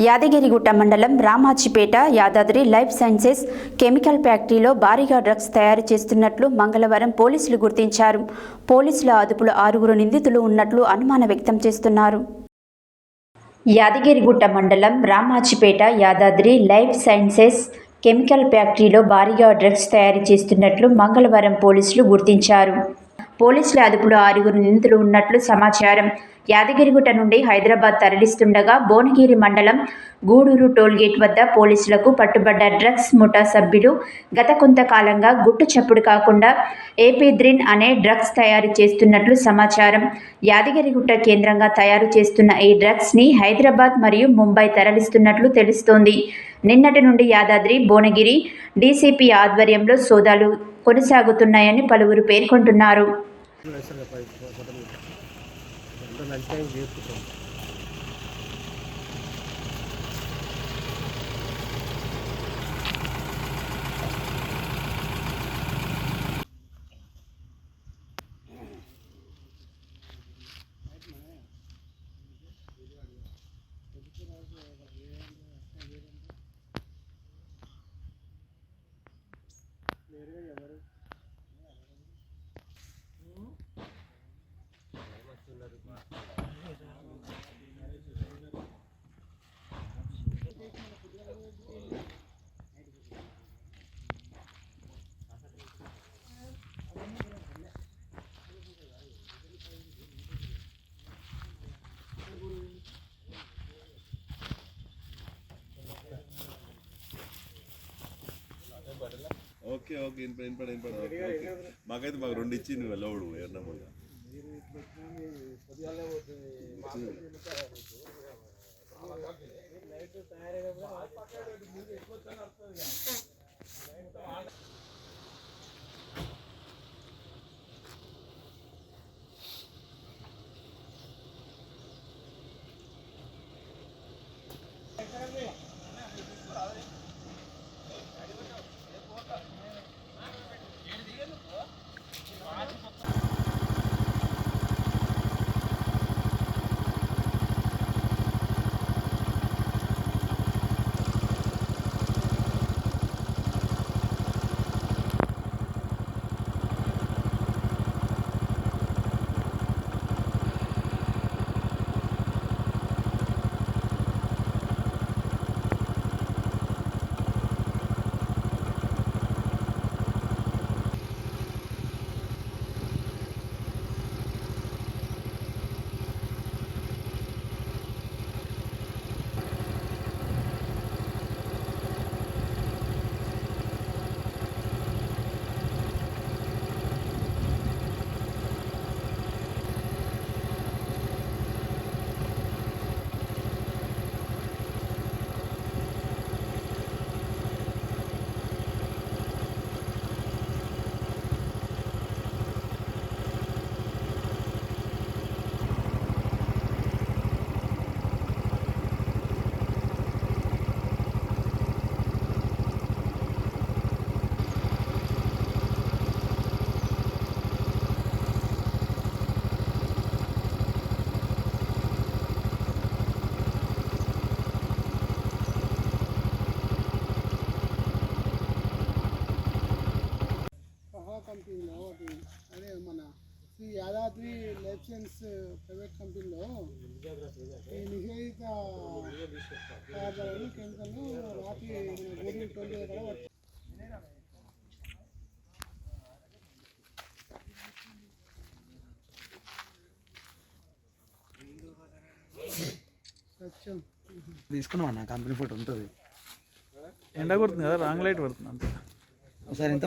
యాదగిరిగుట్ట మండలం Ramachipeta Yadadri life sciences chemical ఫ్యాక్టరీలో భారీగా డ్రగ్స్ తయారు చేస్తున్నట్లు మంగళవారం పోలీసులు గుర్తించారు. పోలీసుల అదుపులో ఆరుగురు నిందితులు ఉన్నట్లు అనుమానం వ్యక్తం చేస్తున్నారు. యాదగిరిగుట్ట మండలం Ramachipeta Yadadri life sciences chemical ఫ్యాక్టరీలో భారీగా డ్రగ్స్ తయారు చేస్తున్నట్లు మంగళవారం పోలీసులు గుర్తించారు. పోలీసుల అదుపులో ఆరుగురు నిందితులు ఉన్నట్లు సమాచారం. యాదగిరిగుట్ట నుండి హైదరాబాద్ తరలిస్తుండగా భువనగిరి మండలం గూడూరు టోల్గేట్ వద్ద పోలీసులకు పట్టుబడ్డ డ్రగ్స్ ముఠా సభ్యులు గత కొంతకాలంగా గుట్టు చప్పుడు కాకుండా ఏపీద్రిన్ అనే డ్రగ్స్ తయారు చేస్తున్నట్లు సమాచారం. యాదగిరిగుట్ట కేంద్రంగా తయారు చేస్తున్న ఈ డ్రగ్స్ని హైదరాబాద్ మరియు ముంబై తరలిస్తున్నట్లు తెలుస్తోంది. నిన్నటి నుండి యాదాద్రి భువనగిరి డీసీపీ ఆధ్వర్యంలో సోదాలు కొనసాగుతున్నాయని పలువురు పేర్కొంటున్నారు. లంచ్ టైం చేసుకుంటాం ఓకే ఓకే ఇన్పడ ఇన్పడ ఇన్పడ మాకైతే మాకు రెండు ఇచ్చింది లోడు ఎన్నమ్మగా సహా సైన్స్ ప్రైవేట్ కంపెనీలో ఈ నిషేధిత పదార్థాలను కెమికల్ను రాత్రి గోధుమ పట్టు- సత్యం. తీసుకున్నాం అన్న కంపెనీ ఫోటో ఉంటుంది. ఎండ కొడుతుంది కదా రాంగ్ లైట్ పడుతుంది అంతే. ఒకసారి